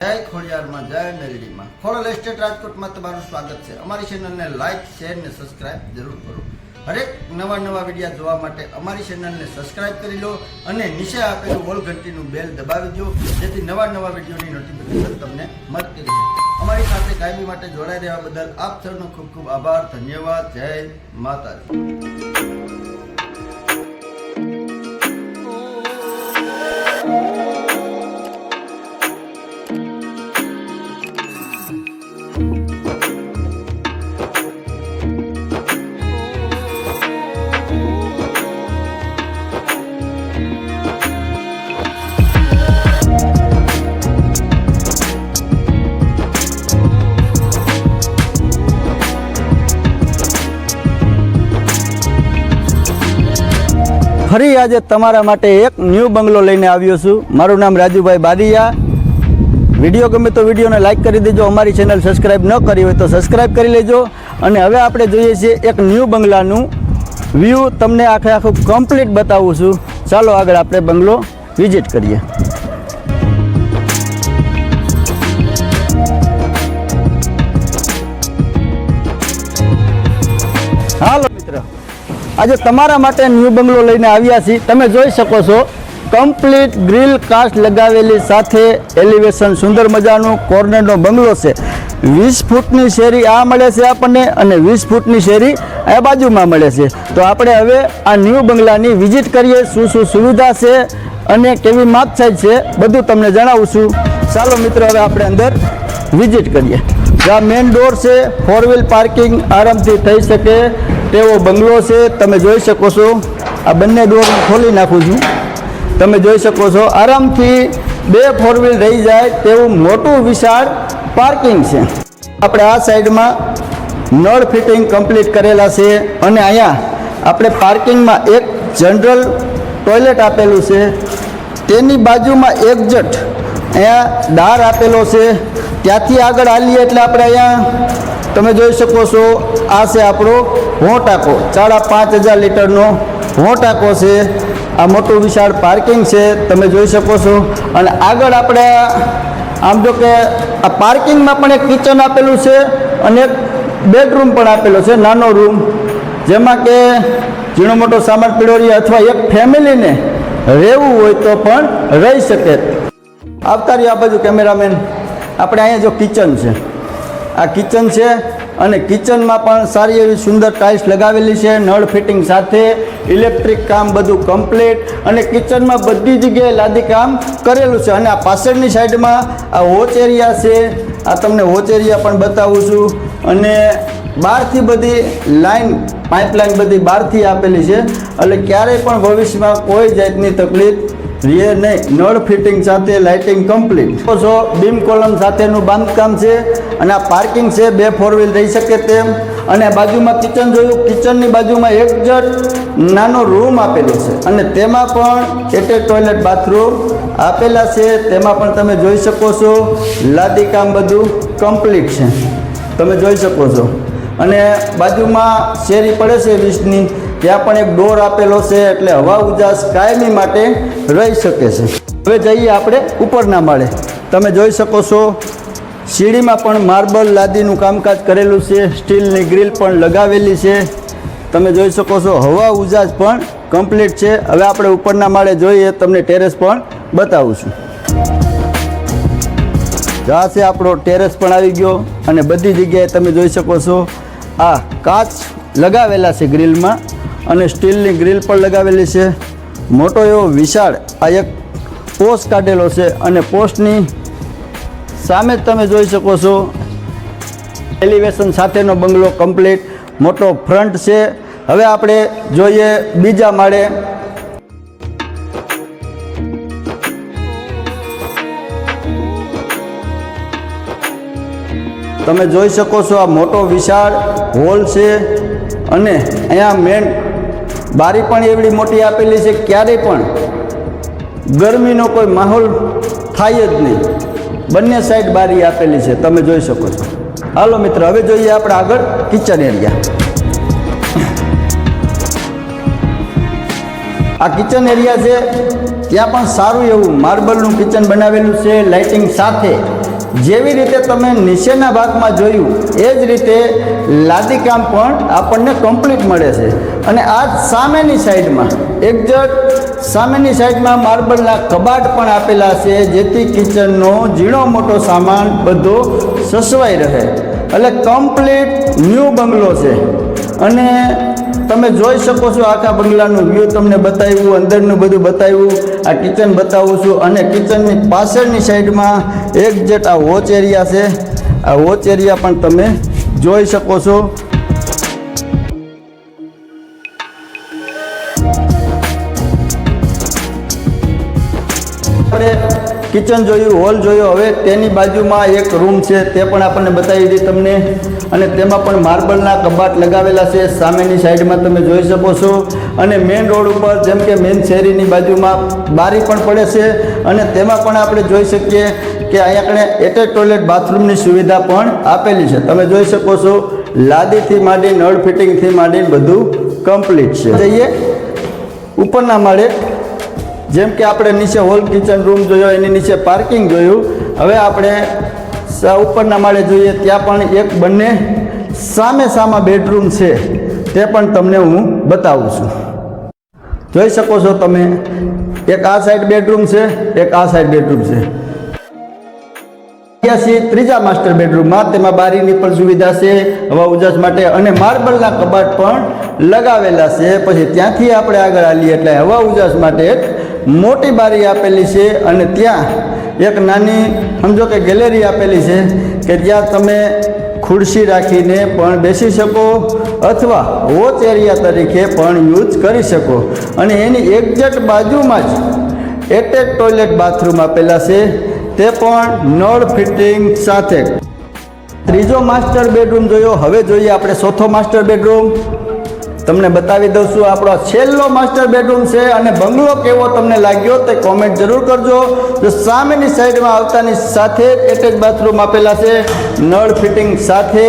જય ખોડિયારમાં, જય મેલડીમાં ખોડલ એસ્ટેટ રાજકોટમાં તમારું સ્વાગત છે. અમારી ચેનલને લાઇક શેર ને સબસ્ક્રાઇબ જરૂર કરો. હરેક નવા નવા વિડીયા જોવા માટે અમારી ચેનલને સબસ્ક્રાઇબ કરી લો અને નીચે આપેલું વોલ ઘંટીનું બેલ દબાવી દો, જેથી નવા નવા વિડીયોની નોટિફિકેશન તમને મળતી રહે. અમારી સાથે કાયમી માટે જોડાઈ રહેવા બદલ આપ સૌનો ખૂબ ખૂબ આભાર. ધન્યવાદ. જય માતાજી. ફરી આજે તમારા માટે એક ન્યૂ બંગલો લઈને આવ્યો છું. મારું નામ રાજુભાઈ બારિયા વીડિયો ગમે તો વિડીયોને લાઈક કરી દેજો. અમારી ચેનલ સબસ્ક્રાઈબ ન કરી હોય તો સબસ્ક્રાઈબ કરી લેજો. અને હવે આપણે જોઈએ છીએ એક ન્યૂ બંગલાનું વ્યૂ તમને આખે આખું કમ્પ્લીટ બતાવું છું. ચાલો આગળ આપણે બંગલો વિઝિટ કરીએ. હાલો મિત્ર. આજે તમારા માટે ન્યૂ બંગલો લઈને આવ્યા છીએ. તમે જોઈ શકો છો કમ્પ્લીટ ગ્રીલ કાસ્ટ લગાવેલી સાથે એલિવેશન સુંદર મજાનું કોર્નરનો બંગલો છે. વીસ ફૂટની શેરી આ મળે છે આપણને અને વીસ ફૂટની શેરી આ બાજુમાં મળે છે. તો આપણે હવે આ ન્યૂ બંગલાની વિઝિટ કરીએ, શું શું સુવિધા છે અને કેવી માપ સાઈઝ છે બધું તમને જણાવું છું ચાલો મિત્રો, હવે આપણે અંદર વિઝિટ કરીએ. જ્યાં મેઇન ડોર છે ફોર વ્હીલ પાર્કિંગ આરામથી થઈ શકે. તેવો બંગલો છે, તમે જોઈ શકો છો. આ બંને ડોર ખોલી નાખું છું. તમે જોઈ શકો છો, આરામથી બે ફોર વ્હીલ રહી જાય તેવું મોટું વિશાળ પાર્કિંગ છે. આપણે આ સાઈડમાં નળ ફિટિંગ કમ્પ્લીટ કરેલા છે અને અહીંયા આપણે પાર્કિંગમાં એક જનરલ ટોયલેટ આપેલું છે. તેની બાજુમાં એક્ઝટ અહીંયા દાર આપેલો છે. ત્યાંથી આગળ આવીએ એટલે આપણે અહીંયા તમે જોઈ શકો છો, આ છે આપણો હો ટાંકો સાડા પાંચ હજાર લીટરનો હો ટાંકો છે. આ મોટું વિશાળ પાર્કિંગ છે, તમે જોઈ શકો છો. અને આગળ આપણે આમ જો કે આ પાર્કિંગમાં પણ એક કિચન આપેલું છે અને એક બેડરૂમ પણ આપેલો છે, નાનો રૂમ જેમાં કે ઝીણો મોટો સામાન પીડોરી અથવા એક ફેમિલીને રહેવું હોય તો પણ રહી શકે. આવતા રહ્યો આ બાજુ કેમેરામેન આપણે અહીંયા જો કિચન છે. આ કિચન છે અને કિચનમાં પણ સારી એવી સુંદર ટાઇલ્સ લગાવેલી છે, નળ ફિટિંગ સાથે ઇલેક્ટ્રિક કામ બધું કમ્પ્લીટ અને કિચનમાં બધી જગ્યાએ લાદી કામ કરેલું છે. અને આ પાછળની સાઈડમાં આ વોચ એરિયા છે. આ તમને વોચ એરિયા પણ બતાવું છું. અને બહારથી બધી લાઈન પાઇપલાઇન બધી બહારથી આપેલી છે. એટલે ક્યારેય પણ ભવિષ્યમાં કોઈ જાતની તકલીફ રહે નહીં, નળ ફિટિંગ સાથે લાઇટિંગ કમ્પ્લીટ છો બીમ કોલમ સાથેનું બાંધકામ છે અને આ પાર્કિંગ છે, બે ફોર વ્હીલ રહી શકે તેમ. અને બાજુમાં કિચન જોયું કિચનની બાજુમાં એક જટ નાનો રૂમ આપેલો છે. અને તેમાં પણ એટેચ ટોયલેટ બાથરૂમ આપેલા છે. તેમાં પણ તમે જોઈ શકો છો, લાદી કામ બધું કમ્પ્લીટ છે. તમે જોઈ શકો છો. અને બાજુમાં શેરી પડે છે વીસની. ત્યાં પણ એક ડોર આપેલો છે એટલે હવા ઉજાસ કાયમી માટે રહી શકે છે. હવે જઈએ આપણે ઉપરના માળે. તમે જોઈ શકો છો, સીડીમાં પણ માર્બલ લાદીનું કામકાજ કરેલું છે, સ્ટીલની ગ્રીલ પણ લગાવેલી છે. તમે જોઈ શકો છો, હવા ઉજાસ પણ કમ્પ્લીટ છે. હવે આપણે ઉપરના માળે જોઈએ, તમને ટેરેસ પણ બતાવું છું. આ છે આપણો ટેરેસ પણ આવી ગયો અને બધી જગ્યાએ તમે જોઈ શકો છો, આ કાચ લગાવેલા છે ગ્રીલમાં. અને સ્ટીલની ગ્રીલ પણ લગાવેલી છે. મોટો એવો વિશાળ આ એક પોસ્ટ કાઢેલો છે અને પોસ્ટની સામે જ તમે જોઈ શકો છો. એલિવેશન સાથેનો બંગલો કમ્પ્લીટ મોટો ફ્રન્ટ છે. હવે આપણે જોઈએ બીજા માળે. તમે જોઈ શકો છો આ મોટો વિશાળ હોલ છે અને અહીંયા મેન બારી પણ એવડી મોટી આપેલી છે, ક્યારેય પણ ગરમીનો કોઈ માહોલ થાય જ નહીં. બંને સાઈડ બારી આપેલી છે, તમે જોઈ શકો છો. હાલો મિત્ર, હવે જોઈએ આપણે આગળ કિચન એરિયા આ કિચન એરિયા છે, ત્યાં પણ સારું એવું માર્બલનું કિચન બનાવેલું છે લાઇટિંગ સાથે. જેવી રીતે તમે નીચેના ભાગમાં જોયું, એ જ રીતે લાદી કામ પણ આપણને કમ્પ્લીટ મળે છે. અને આ સામેની સાઈડમાં એક્ઝેક્ટ સામેની સાઈડમાં માર્બલના કબાટ પણ આપેલા છે, જેથી કિચનનો ઝીણો મોટો સામાન બધો સસવાઈ રહે. એટલે કમ્પ્લીટ ન્યૂ બંગલો છે. અને તમે જોઈ શકો છો આખા બંગલાનું વ્યૂ તમને બતાવ્યું, અંદરનું બધું બતાવ્યું. આ કિચન બતાવું છું અને કિચનની પાછળની સાઈડમાં એક્ઝેક્ટ આ વોચ એરિયા છે. આ વોચ એરિયા પણ તમે જોઈ શકો છો. કિચન જોયું હોલ જોયો. હવે તેની બાજુમાં એક રૂમ છે, તે પણ આપણને બતાવી દઈએ તમને. અને તેમાં પણ માર્બલના કબાટ લગાવેલા છે, સામેની સાઈડમાં તમે જોઈ શકો છો. અને મેઇન રોડ ઉપર, જેમ કે મેઇન શેરીની બાજુમાં બારી પણ પડે છે. અને તેમાં પણ આપણે જોઈ શકીએ કે અહીંયા આપણે એટેચ ટોયલેટ બાથરૂમની સુવિધા પણ આપેલી છે. તમે જોઈ શકો છો, લાદીથી માંડી નળ ફિટિંગથી માંડી બધું કમ્પ્લીટ છે. જઈએ. ઉપરના માળે જેમ કે આપણે નીચે હોલ કિચન રૂમ જોયો, એની નીચે પાર્કિંગ જોયું. હવે આપણે ઉપરના માળે જોઈએ, ત્યાં પણ એક બંને સામે સામા બેડરૂમ છે. તે પણ તમને હું બતાવું છું. જોઈ શકો છો તમે, એક આ સાઈડ બેડરૂમ છે, એક આ સાઈડ બેડરૂમ છે. ગયા ત્રીજા માસ્ટર બેડરૂમમાં તેમાં બારીની પણ સુવિધા છે, હવા ઉજાસ માટે અને માર્બલના કબાટ પણ લગાવેલા છે. પછી ત્યાંથી આપણે આગળ આવીએ એટલે હવા ઉજાસ માટે એક મોટી બારી આપેલી છે અને ત્યાં એક નાની, સમજો કે ગેલેરી આપેલી છે કે જ્યાં તમે ખુરશી રાખીને પણ બેસી શકો અથવા વોચ એરિયા તરીકે પણ યુઝ કરી શકો. અને એની એક્ઝેક્ટ બાજુમાં જ એટેચ ટોયલેટ બાથરૂમ આપેલા છે. તે પણ નળ ફિટિંગ સાથે. ત્રીજો માસ્ટર બેડરૂમ જોયો. હવે જોઈએ આપણે ચોથો માસ્ટર બેડરૂમ. તમને બતાવી દઉં છું, આપણો છેલ્લો માસ્ટર બેડરૂમ છે અને બંગલો કેવો તમને લાગ્યો તે કોમેન્ટ જરૂર કરજો. જો સામેની સાઈડમાં આવતાની સાથે એટેચ બાથરૂમ આપેલા છે, નળ ફિટિંગ સાથે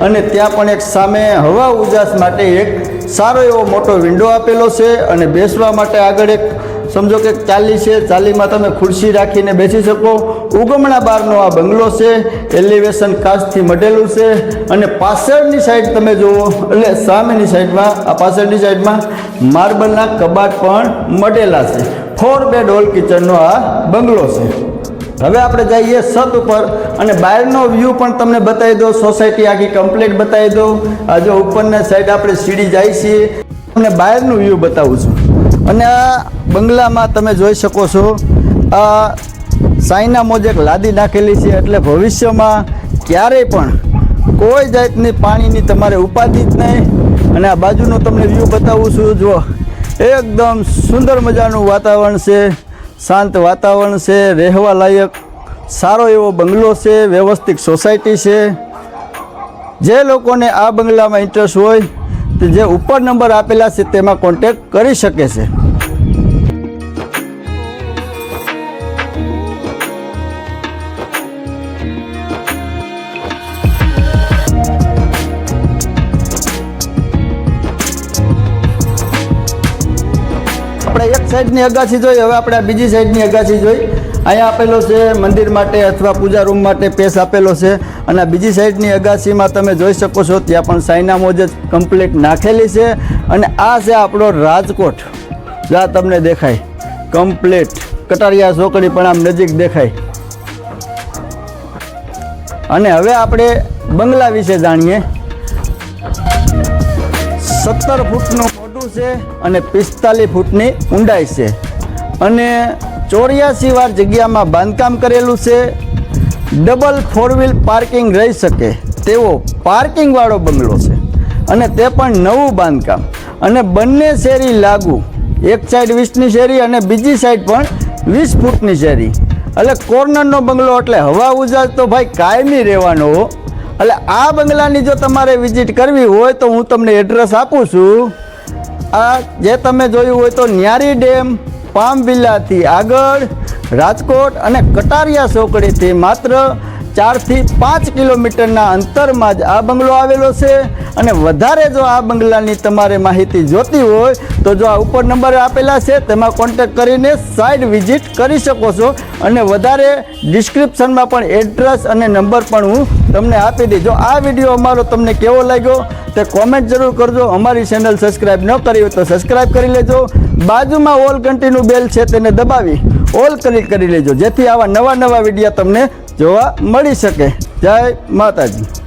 અને ત્યાં પણ એક સામે હવા ઉજાસ માટે એક સારો એવો મોટો વિન્ડો આપેલો છે અને બેસવા માટે આગળ એક સમજો કે ચાલી છે, ચાલીમાં તમે ખુરશી રાખીને બેસી શકો. ઉગમણા બારનો આ બંગલો છે એલિવેશન કાચથી મઢેલું છે અને પાછળની સાઈડ તમે જુઓ, એટલે સામેની સાઈડમાં આ પાછળની સાઈડમાં માર્બલના કબાટ પણ મઢેલા છે. ફોર બેડ હોલ કિચનનો આ બંગલો છે. હવે આપણે જઈએ છત ઉપર અને બહારનો વ્યૂ પણ તમને બતાવી દો સોસાયટી આખી કમ્પ્લીટ બતાવી દો આ જો ઉપરના સાઈડ આપણે સીડી જાય છીએ. તમને બહારનું વ્યૂ બતાવું છું. અને આ બંગલામાં તમે જોઈ શકો છો, આ સાઈના મોજેક લાદી નાખેલી છે એટલે ભવિષ્યમાં ક્યારેય પણ કોઈ જાતની પાણીની તમારે ઉપાધિ જ નહીં. અને આ બાજુનું તમને વ્યૂ બતાવું છું, જુઓ. એકદમ સુંદર મજાનું વાતાવરણ છે, શાંત વાતાવરણ છે, રહેવા લાયક, સારો એવો બંગલો છે, વ્યવસ્થિત સોસાયટી છે. જે લોકોને આ બંગલામાં ઇન્ટરેસ્ટ હોય જે ઉપર નંબર આપેલા છે તેમાં કોન્ટેક્ટ કરી શકે છે. આપણે એક સાઈડની અગાસી જોઈ, હવે આપણે બીજી સાઈડની અગાસી જોઈ. અહીંયા આપેલો છે મંદિર માટે અથવા પૂજા રૂમ માટે પેસ આપેલો છે. અને બીજી સાઈડની અગાસીમાં તમે જોઈ શકો છો, ત્યાં પણ સાયના મોજ જ કમ્પ્લીટ નાખેલી છે. અને આ છે આપણો રાજકોટ. જ્યાં તમને દેખાય કમ્પ્લીટ કટારિયા ચોકડી પણ આમ નજીક દેખાય. અને હવે આપણે બંગલા વિશે જાણીએ. સત્તર ફૂટનું મોઢું છે અને પિસ્તાલીસ ફૂટની ઊંડાઈ છે. અને ચોર્યાસી વાર જગ્યામાં બાંધકામ કરેલું છે. ડબલ ફોર વ્હીલ પાર્કિંગ રહી શકે તેવો પાર્કિંગવાળો બંગલો છે. અને તે પણ નવું બાંધકામ. અને બંને શેરી લાગુ. એક સાઈડ વીસની શેરી અને બીજી સાઈડ પણ વીસ ફૂટની શેરી. એટલે કોર્નરનો બંગલો એટલે હવા ઉજાસ તો ભાઈ કાયમી રહેવાનો. એટલે આ બંગલાની જો તમારે વિઝિટ કરવી હોય તો હું તમને એડ્રેસ આપું છું. આ જે તમે જોયું હોય તો ન્યારી ડેમ પામ વિલ્લાથી આગળ રાજકોટ અને કટારિયા ચોકડીથી માત્ર ચારથી પાંચ કિલોમીટરના અંતરમાં જ આ બંગલો આવેલો છે. અને વધારે જો આ બંગલાની તમારે માહિતી જોતી હોય તો જો આ ઉપર નંબર આપેલા છે, તેમાં કોન્ટેક્ટ કરીને સાઇટ વિઝિટ કરી શકો છો. અને વધારે ડિસ્ક્રિપ્શનમાં પણ એડ્રેસ અને નંબર પણ હું તમને આપી દઈશ. જો આ વીડિયો અમારો તમને કેવો લાગ્યો, તે કોમેન્ટ જરૂર કરજો. અમારી ચેનલ સબસ્ક્રાઈબ ન કરી હોય તો સબસ્ક્રાઈબ કરી લેજો. બાજુમાં ઓલ ઘંટીનું બેલ છે તેને દબાવી ઓલ ક્લિક કરી લેજો. જેથી આવા નવા નવા વીડિયો તમને જોવા મળી શકે. જય માતાજી.